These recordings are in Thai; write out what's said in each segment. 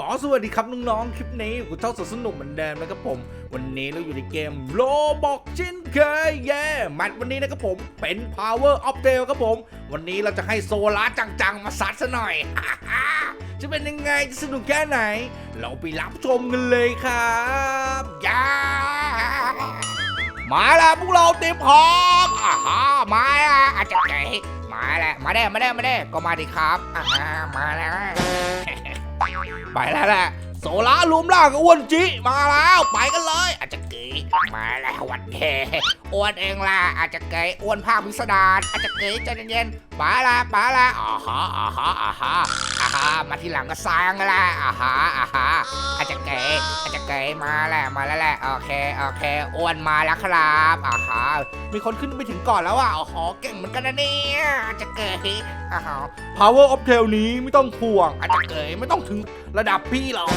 ก็สวัสดีครับน้องๆ คลิปนี้กูเท่าสดสนุกเหมือนเดิมนะครับผม วันนี้เราอยู่ในเกมโลบอกชินเคยเย่แมตช์วันนี้นะครับผมเป็น Power of t a i l ครับผม วันนี้เราจะให้โซลาร์จังๆ มาซัดซะหน่อย จะเป็นยังไงจะสนุกแค่ไหน เราไปรับชมกันเลยครับย่ามาแล้วพวกเราเตรียมพร้อมอ่าฮะมาแล้วอาจจะไงมาแล้วมาได้มาได้มาได้ก็มาดิครับอ่ามาแล้ว ไปแล้วแหละโซล่ารวมล่างกับอ้วนจิมาแล้ว ไปกันเลยอาจจะเกย มาแล้ววันเทอ้วนเองล่ะอาจจะเกยอ้วนภาคพิสดารอาจจะเกยใจเย็นๆไปละไปละอ่าฮะอ่าฮะอ่าฮะอ่าฮะมาทีหลังก็สร้างละอ่าฮะอ่าฮะอาจจะเกยอาจจะเกยมาแหละมาแล้วแหละโอเคโอเคอ้วนมาแล้วครับอ่าฮะมีคนขึ้นไปถึงก่อนแล้วอะโอ้โหเก่งเหมือนกันนะเนี่ยอาจจะเกยอ่าฮะ Power of Tail นี้ไม่ต้องห่วง อาจจะเกยไม่ต้องถึงระดับพี่หรอก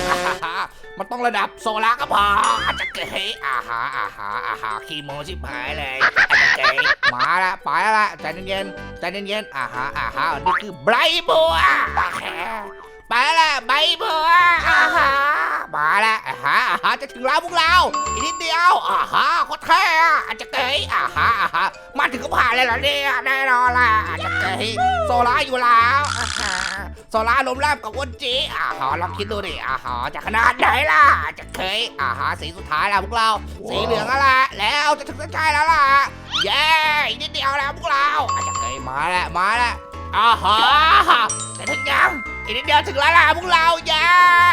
มันต้องระดับโซล่าก็พออาจจะเกยอ่าฮะอ่าฮะอ่าฮะคีโมชิบหายเลยอาจจะเกยมาละไปละใจเย็นๆใจเย็นๆอ่าฮะอ่าฮะนี่คือไบรท์บัวโอเคไปละไบรท์บัวอ่าฮะมาละอ่าฮะอ่าฮะจะถึงแล้วพวกเราอีกนิดเดียวอ่าฮะโคตรเท่อะอาจจะเกยอ่าฮะอ่าฮะมาถึงก็ผ่านเลยเหรอเนี่ยแน่นอนละอาจจะเกยโซล่าอยู่แล้วอ่าฮะ โซล่าล้มแลบกับอ้วนจีอ่าฮะลองคิดดูดิอ่าฮะจะขนาดไหนล่ะ จะเคยอ่าฮะสีสุดท้ายแล้วพวกเรา สีเหลืองแล้วล่ะแล้วจะถึงเส้นชัยแล้วล่ะเย้อีกนิดเดียวแล้วพวกเราอาจจะเคยมาแล้วมาแล้วอ่าฮะแต่ถึงยังอีกนิดเดียวถึงแล้วล่ะพวกเราเย้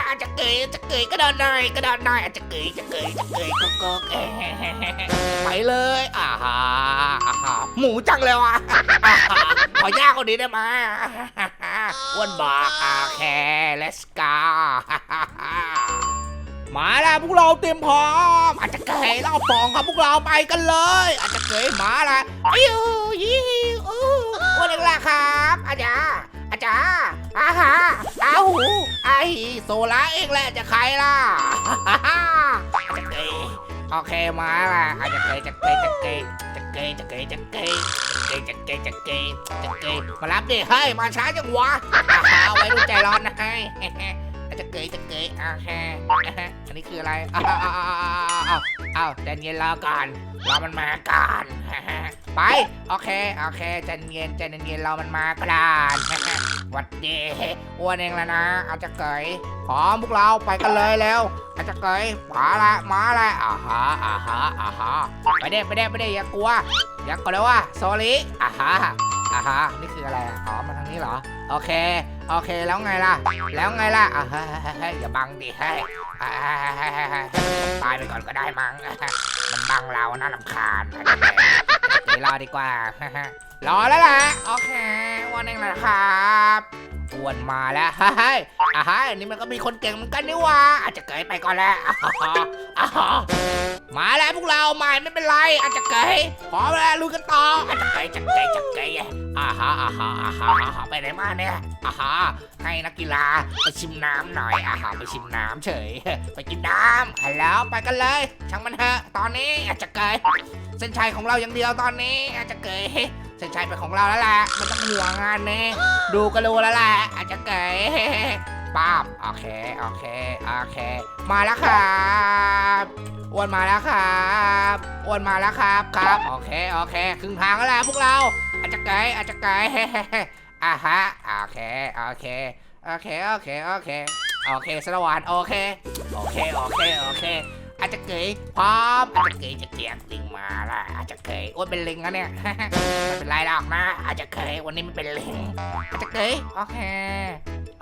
อาจจะเกยจะเกยก็เดินหน่อยก็เดินหน่อยอาจจะเกยจะเกยจะเกยก็ก็เอ๊ะไปเลยอ่าฮะอ่าฮะหมูจังเลยว่ะ ขอย่าคนนี้ได้มอ้วนบอกโอเค let's go มาแล้วพวกเราเตรียมพร้อม อาจจะเกยรอบสองครับพวกเราไปกันเลย อาจจะเกยมาละอิวยิวอู้อ้วนเองแหละครับอาจารย์อาจารย์อาฮะอาหูอาหีโซล่าเองแหละจะใครล่ะอาจจะเกย โอเคมาละอาจจะเกยจะเกยจะเกยจะเกยจะเกยจะเกยเกจะเกยจะเกยจะเกยมารับดิเฮ้ยมาช้าจังวะอาหาไว้ดูใจร้อนนะเฮ้ยอาจะเกยจะเกยอ่าฮะอันนี้คืออะไรอ้าวอ้าวอ้าวอ้าวอ้าวใจเย็นรอก่อนรอมันมาก่อนไปโอเคโอเคใจเย็นใจเย็นรอมันมาก่อน วัดดีอ้วนเองแล้วนะ อาจจะเกยพร้อมพวกเราไปกันเลยแล้ว อาจจะเกยมาละมาละอ่าฮะอ่าฮะอ่าฮะไปเด้ไปเด้ไปเด้อย่ากลัว อย่ากกดเลยว่าโซลิอ่าฮะอ่าฮะนี่คืออะไรอ๋อมาทางนี้เหรอ โอเค โอเคแล้วไงล่ะ แล้วไงล่ะอ่าฮะอย่าบังดิเฮ้ยอ่าตายไปก่อนก็ได้มั้งมันบังเราน่ารำคาญ รอดีกว่า รอแล้วล่ะ โอเค วันเองนะครับ อ้วนมาแล้วเฮ้ยอ่าฮะนี่มันก็มีคนเก่งเหมือนกันนี่ว่าอาจจะเกยไปก่อนแล้วอ่าฮะอ่าฮะมาแล้วพวกเราใหม่ไม่เป็นไรอาจจะเกยพร้อมแล้วลุยกันต่ออาจจะเกยจะเกยจะเกยอ่าฮะอ่าฮะอ่าฮะอ่าฮะไปไหนมาเนี่ยอ่าฮะให้นักกีฬาไปชิมน้ำหน่อยอ่าฮะไปชิมน้ำเฉย ไปกินน้ำฮัลโหลไปกันเลย ช่างมันเถอะตอนนี้อาจจะเกยเส้นชัยของเราอย่างเดียวตอนนี้อาจจะเกย เส้นชัยเป็นของเราแล้วแหละไมันต้องห่วงงานนี้ดูก็รู้แล้วแหละอาจจะเกยป้าบโอเคโอเคโอเค มาแล้วครับอ้วนมาแล้วครับอ้วนมาแล้วครับครับโอเคโอเคครึ่งทางแล้วแหละพวกเรา อาจจะไกลอาจจะไกลอะฮะโอเคโอเคโอเคโอเคโอเคโอเคสรวานโอเคโอเคโอเคโอเค อาจจะเกยพร้อมอาจจะเกยจะเกียงลิงมาละอาจจะเกยอ้วนเป็นลิงแล้วเนี่ยไม่เป็นไรหรอกนะ อาจจะเกยวันนี้ไม่เป็นลิงอาจจะเกยโอเค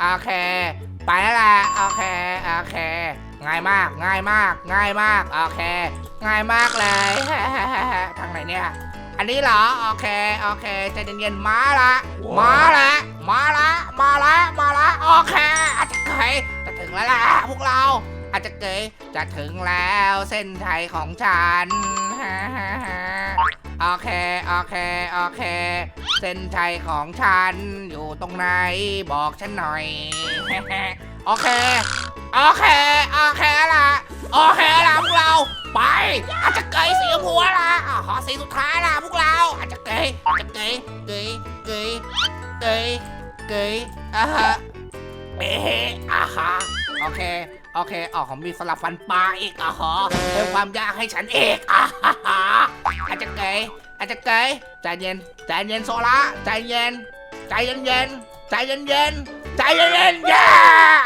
โอเค ไปแล้วแหละโอเคโอเค ง่ายมากง่ายมาก ง่ายมากโอเค ง่ายมากเลยทางไหนเนี่ยอันนี้เหรอโอเคโอเคใจเย็นๆมาละมาละมาละมาละมาละโอเคอาจจะเกยจะถึงแล้วล่ะพวกเรา อาจจะเกยจะถึงแล้วเส้นชัยของฉันโอเค โอเค โอเค เส้นชัยของฉันอยู่ตรงไหนบอกฉันหน่อย โอเค โอเค โอเคละโอเคละพวกเรา ไป อาจจะเกยสีชมพูละอะขอสีสุดท้ายละพวกเรา อาจจะเกยอาจจะเกยเกยเกยเกยเกยอะฮะเอ๊ะอะฮะโอเค โอเคอ๋อผมมีสลับฟันปลาอีกอ๋อเพิ่มความยากให้ฉันอีกอะฮ่าฮ่าอาจจะเกยอาจจะเกยใจเย็นใจเย็นโซล่าใจเย็น ใจเย็นเย็นใจเย็นเย็นใจเย็นเย็นเย้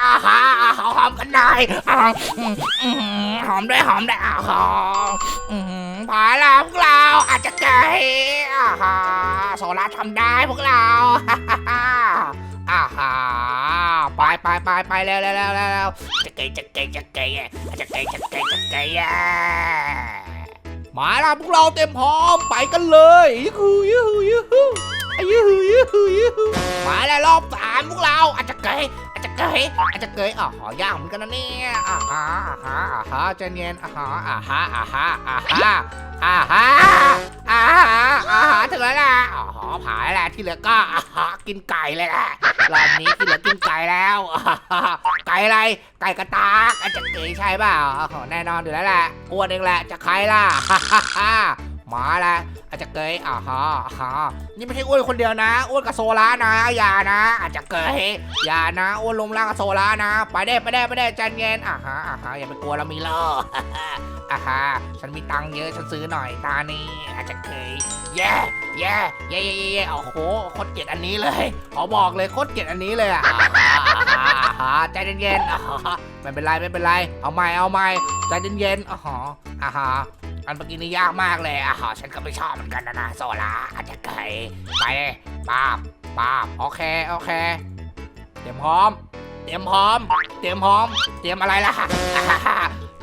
อ่าฮะอ่าหอมกันได้อ่าอืมอืมหอมด้วยหอมด้วยอาหอมอืมพอแล้วพวกเราอาจจะเกยอ่าฮะโซล่าทำได้พวกเราฮ่าฮ่า อ่าฮะไปไปไปไปเร็วเร็วเร็วเร็วจะเกยจะเกยจะเกยอะจะเกยจะเกยจะเกยอะมาแล้วพวกเราเต็มพร้อมไปกันเลยยูฮูยูฮูยูฮูยูฮูยูฮูยูฮูมาแล้วรอบสามพวกเราอาจจะเกยอาจจะเกยอาจจะเกยอ๋อหอยากเหมือนกันนะเนี่ยอ่าฮะอ่าฮะอ่าฮะใจเย็นอ่าฮะอ่าฮะอ่าฮะอ่าฮะอ่าฮะอ่าฮะอ่าฮะถึงแล้วล่ะอ๋อ ผายแหละที่เหลือก็กินไก่เลยแหละรอบนี้ที่เหลือกินไก่แล้วไก่อะไรไก่กระตากอาจจะเก๋ใช่เปล่าแน่นอนอยู่แล้วแหละอ้วนเองแหละจะใครล่ะมาแล้ว อาจจะเกยอ่าฮะอ่าฮะนี่ไม่ใช่อ้วนคนเดียวนะอ้วนกับโซล่านะอย่านะ อาจจะเกยอย่านะอ้วนลงล่างกับโซล่านะ ไปได้ไปได้ไปได้ใจเย็นอะฮะอะฮะอย่าไปกลัวเรามีล่ออะฮะฉันมีตังค์เยอะฉันซื้อหน่อยตานี้อาจจะเคยแย่แย่แย่แย่แย่แย่โอ้โหโคตรเกลียดอันนี้เลยขอบอกเลยโคตรเกลียดอันนี้เลยอะอะฮะอะฮะใจเย็นๆอะฮะไม่เป็นไรไม่เป็นไร เอาใหม่เอาใหม่ใจเย็นๆอะฮะอะฮะ อันเมื่อกี้นี่ยากมากเลยอะหอฉันก็ไม่ชอบเหมือนกันนะนะโซล่าอาจจะไกลไปป้าบป้าบโอเคโอเค เตรียมพร้อม เตรียมพร้อม เตรียมพร้อม เตรียมอะไรล่ะ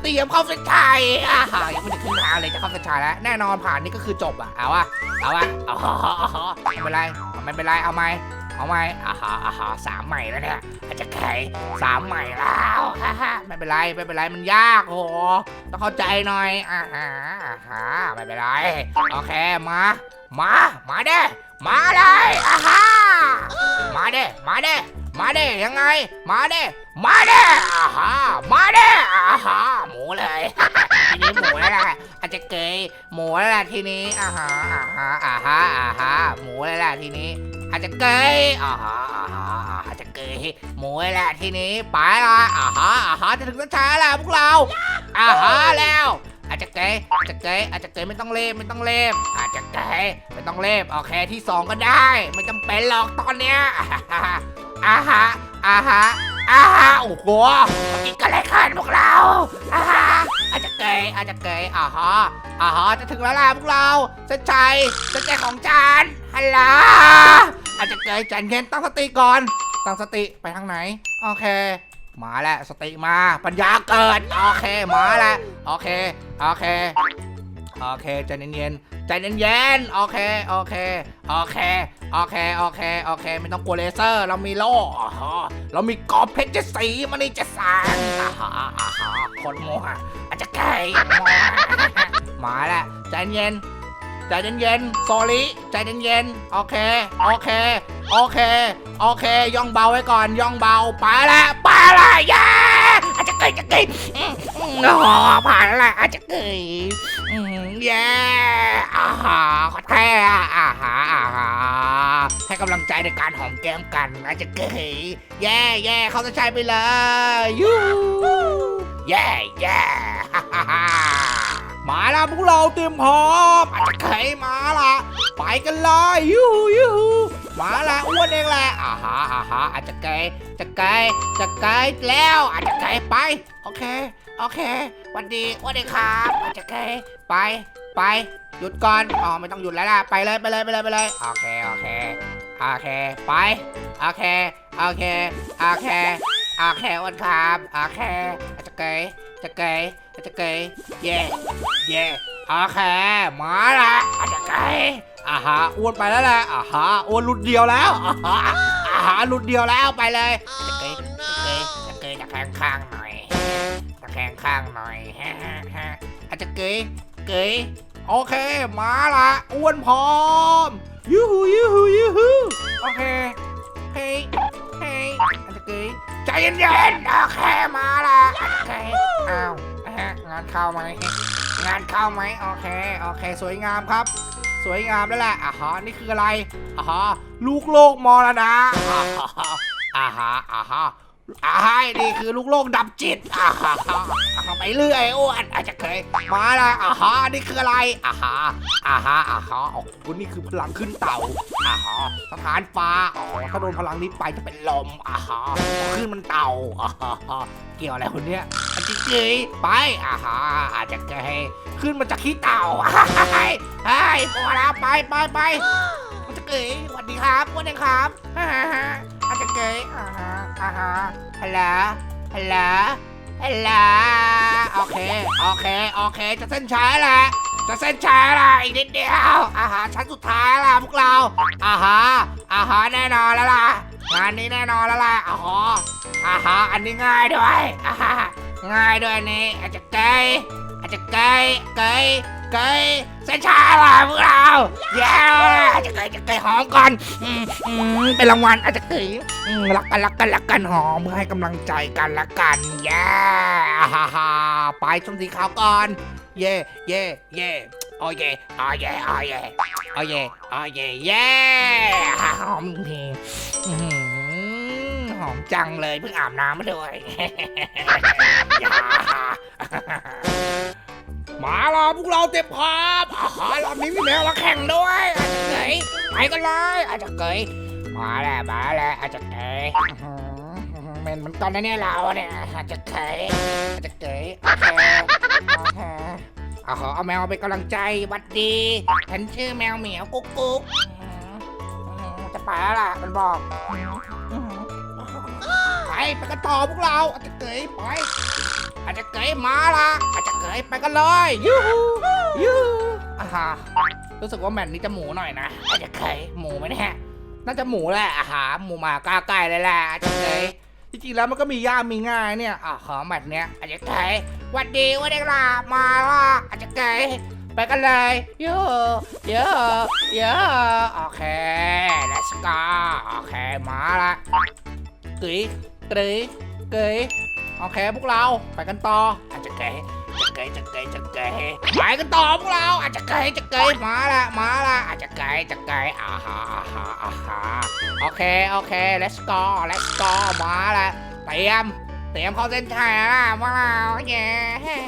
เตรียมเข้าเส้นชัยอ่าฮ่ายังไม่ได้ขึ้นทางเลยจะเข้าเส้นชัยแล้วแน่นอนผ่านนี่ก็คือจบอะเอาวะเอาวะอ๋อไม่เป็นไรไม่เป็นไรเอาไหม เอาไหมอ่าฮ่าอ่าฮ่าสามใหม่แล้วเนี่ยอาจจะไกลสามใหม่แล้วฮ่าฮ่าไม่เป็นไรไม่เป็นไรมันยากโหต้องเข้าใจหน่อยอ่าฮะอ่าฮะไม่เป็นไรโอเคมามามาเด้มาเลยอ่าฮะมาเด้มาเด้มาเด้ยังไง มาเด้มาเด้อ่าฮะมาเด้อ่าฮะหมูเลยทีนี้หมูแล้วแหละอาจจะเกยหมูแล้วแหละทีนี้อ่าฮะอ่าฮะอ่าฮะอ่าฮะหมูแล้วแหละทีนี้ อาจจะเกยอ่าฮะอ่าฮะอาจจะเกยหมูแล้วแหละทีนี้ไปละอ่าฮะอ่าฮะจะถึงเส้นชัยแล้วพวกเราอ่าฮะแล้วอาจจะเกยอาจจะเกยอาจจะเกยไม่ต้องเล่ไม่ต้องเล่อาจจะเกยไม่ต้องเล่โอเคที่สองก็ได้ ไม่จำเป็นหรอกตอนเนี้ยอ่าฮะอ่าฮะอ่าฮะโอ้โหเมื่อกี้ก็เลยขันพวกเราอ่าฮะอาจจะเกยอาจจะเกยอ่าฮะอ่าฮะจะถึงแล้วล่ะพวกเราเส้นชัยเส้นใจของจานฮัลโหล อาจใจเย็นตั้งสติก่อน ตั้งสติไปทางไหน โอเค มาแล้วสติมา ปัญญาเกิด โอเค มาแล้วโอเค โอเค โอเคใจเย็นๆใจเย็นๆโอเค โอเค โอเค โอเค โอเค โอเค ไม่ต้องกลัวเลเซอร์ เรามีโล่อ๋อเรามีกอบเพชรเจดสีมันนี่จะสางอ่คนโมหะอาจจะไก่โมหะมาแล้วใจเย็น ใจเย็นๆโซลิใจเย็นๆ โอเค โอเค โอเค โอเค ย่องเบาไว้ก่อน ย่องเบา ไปละไปละย้อาจจะเกยจะเกยอ๋อผ่านแล้วล่ะอาจจะเกยเย้อาหาขอแท้อะอาหาอาหาให้กำลังใจในการหอมแก้มกันอาจจะเกยแย่แย่เขาจะใช้ไปเลยยูแย่แย่ฮ่าฮ่าฮ่า มาล้วพวกเราเตรียมพร้อมอาจจะเคยมาละไปกันเลยยูฮูยูฮูมาละอ้วนเองแหละอ่าฮะอ่าฮะอาจจะไกลจะไกลจะไกลแล้วอาจจะไกลไปโอเคโอเค วันดีอ้วนเองครับอาจจะไกลไปไปหยุดก่อนอ๋อไม่ต้องหยุดแล้วล่ะไปเลยไปเลยไปเลยไปเลยโอเคโอเคโอเคไปโอเคโอเคโอเคโอเคอ้วนครับโอเคอาจจะไกล จะไกลอาจจะไกลเย่เย่โอเคมาละอาจจะไกลอ่าฮะอ้วนไปแล้วแหละอ่าฮะอ้วนหลุดเดียวแล้วอ่าฮะอ่าฮะหลุดเดียวแล้วไปเลยจะเกยจะเกยจะเกยตะแคงข้างหน่อยตะแคงข้างหน่อยฮะฮะฮะอาจจะเกยเกยโอเคมาละอ้วนพร้อมยูฮูยูฮูยูฮูโอเคเฮ้ยเฮ้ยอาจจะเกยใจเย็นๆโอเคมาละานเข้าไหมงานเข้าไหมโอเคโอเค สวยงามครับ สวยงามแล้วแหละอ่าฮะนี่คืออะไรอ่าฮะลูกโลกมรณะอ่าฮะอ่าฮะอ่าฮะอ่าให้นี่คือลูกโลกดับจิตอ่าฮะอ่าไปเรื่อยอ้วนอาจจะเคยมาละอ่าฮะนี่คืออะไรอ่าฮะอ่าฮะอ่าฮะโอ้โหนี่คือพลังขึ้นเต่าอ่าฮะสถานฟ้าโอ้ถ้าโดนพลังนี้ไปจะเป็นลมอ่าฮะขึ้นมันเต่าอ่าฮะเกี่ยวอะไรคนเนี้ย จจะเกยไปอ่าฮะอาจจะเกยขึ้นมาจากขี้เต่าไอ้ไอ้พอแล้วไปไปไปจจะเกยสวัสดีครับอ้วนเองครับฮ่าฮ่าอาจจะเกยอ่าฮะอ่าฮะฮัลโหลฮัลโหลฮัลโหลโอเคโอเคโอเค จะเส้นชัยแหละจะเส้นชัยละอีกนิดเดียวอาหารชั้นสุดท้ายละพวกเราอาหารอาหารแน่นอนแล้วล่ะงานนี้แน่นอนแล้วล่ะอาหาอาหารอันนี้ง่ายด้วยอาหาร ง่ายด้วยนนี้อาจจะเกยอาจจะเกยเกยเกยเส้นชัยละพวกเราเย้อาจจะเกยจะเกยหอมก่อนอืมอืมเป็นรางวัลอาจจะเกยอืมรักกันรักกันรักกันหอมเพื่อให้กำลังใจกันละกันเย้ฮ่าฮ่าไปชมสีขาวก่อน เย่เย่เย่โอเย่โอเย่โอเย่โอเย่โอเย่เย่หอมเพลงอื้อหือหอมจังเลยเพิ่งอาบน้ำมาด้วย อย่ามาลอพวกเราเต็มพร้อมอาหารอบนี้มีแมวมาแข่งด้วยอาจจะเกยไปกันเลยอาจจะเกยมาแล้วมาแล้วอาจจะเกยเมนมันตอนนั้เนี่ยเราเนี่ยอาจจะเกยอาจจะเกยโอเคโอเอาขอเอาแมวไปกำลังใจวัดดีฉันชื่อแมวเหมียวกุ๊กกุ๊กจะไปแล้วล่ะมันบอก ไปกันต่อพวกเราอาจจะเกยไปอาจจะเกยมาละอาจจะเกยไปกันเลยยูฮูยูอ่าฮะรู้สึกว่าแมตช์นี้จะหมูหน่อยนะอาจจะเกยหมูไหมเนี่ยน่าจะหมูแหละอาหาหมูมากล้าไก่เลยแหละอาจจะเกยจริงๆแล้วมันก็มียากมีง่ายเนี่ยอ่าขอแมตช์เนี้ยอาจจะเกยหวัดดีวัดดีล่ะมาละอาจจะเกยไปกันเลยยูยูยูโอเค let's go โอเค มาละเกย เกยเกยโอเคพวกเราไปกันต่ออาจจะเกยจะเกยจะเกยจะเกยไปกันต่อพวกเราอาจจะเกยจะเกยมาละมาละอาจจะเกยจะเกยอาฮาอาฮาอาฮาโอเคโอเค let's go let's go มาละเตรียมเตรียมเข้าเส้นชัยละพวกเราเย้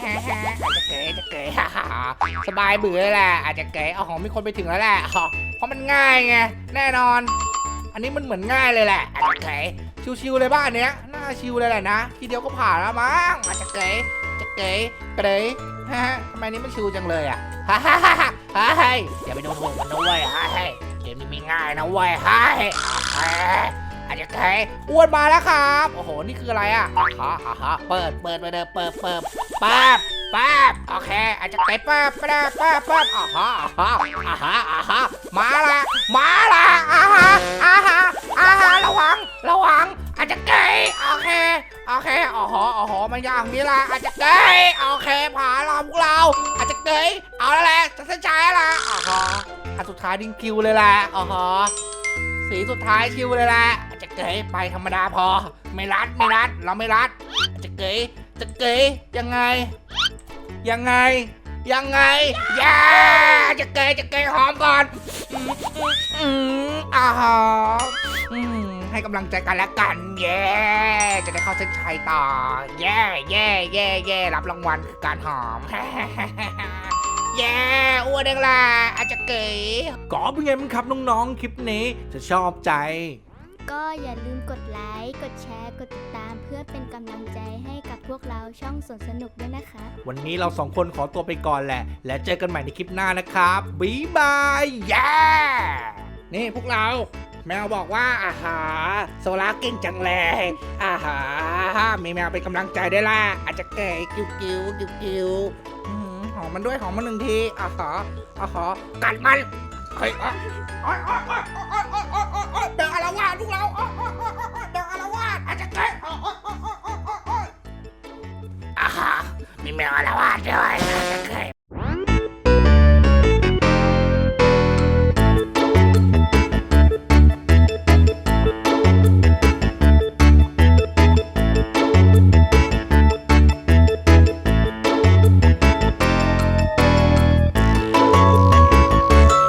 อาจจะเกยจะเกยฮ่าฮ่าสบายเบื่อเลยแหละอาจจะเกยเอาของมีคนไปถึงแล้วแหละอ๋อเพราะมันง่ายไงแน่นอน อันนี้มันเหมือนง่ายเลยแหละอาจจะเกย ชิวๆเลยบ้านเนี้ยน่าชิวเลยแหละนะทีเดียวก็ผ่านแล้วมั้งอาจจะเก๋จะเก๋เก๋ฮะทำไมนี่มันชิวจังเลยอะฮ่าฮ่าฮ่าฮ่าเฮ้ยอย่าไปดูถูกมันนะเว้ยฮ่าเฮ้ยเกมนี้ไม่ง่ายนะเว้ยฮ่าเฮ้ยอ่าอาจจะเก๋อ้วนมาแล้วครับ โอ้โหนี่คืออะไรอะอ่าฮ่าฮะเปิดเปิดไปเดิเปิดเปิดปั๊บ ป๊บโอเค อาจจะเก๋ปั๊บปั๊บปั๊บปั๊บอ่าฮะอ่าฮะอ่าฮะอ่าฮะมาละมาละอ่าฮะอ่าฮะอ่าฮะระวังระวัง อาจจะเกยโอเคโอเคอ๋อหออ๋อหอมันอย่างนี้ละอาจจะเกยโอเคผ่านเราพวกเรา อาจจะเกยเอาล้วแหละจะเส้นชัยละอ๋อหออันสุดท้ายดิ้งคิวเลยแหละอ๋อหอสีสุดท้ายคิวเลยแหละอาจจะเกยไปธรรมดาพอ ไม่รัดไม่รัดเราไม่รัดอาจจะเกยจะเกยยังไง ยังไง ยังไงอย่าจะเกยจะเกยหอมก่อนอืมอ่าหอมอืมให้กำลังใจกันแล้วกัน เย้จะได้เข้าเส้นชัยต่อ เย้เย้เย้เย้รับรางวัลคือการหอม เย้อ้วนเองล่ะอาจจะเก๋ก็เป็นไงมั้งครับน้องๆ คลิปนี้จะชอบใจ ก็อย่าลืมกดไลค์ กดแชร์ กดติดตาม เพื่อเป็นกำลังใจให้กับพวกเราช่องสวนสนุกด้วยนะคะ วันนี้เราสองคนขอตัวไปก่อนแหละ และเจอกันใหม่ในคลิปหน้านะครับบ๊ายบายเย้นี่พวกเรา แมวบอกว่าอาหา โซล่าเก่งจังเลยอาหา มีแมวเป็นกำลังใจได้วยล่ะ อาจจะเก๋กิ้วกิ้วกิ้วกิ้วอื้อหือมมันด้วยหอมมันหนึ่งทีอาหาอาหากัดมันเฮ้ยอะโอ๊ยอ๊ยโอ๊ยอ๊ยโอ๊ยอ๊ยโอ๊ย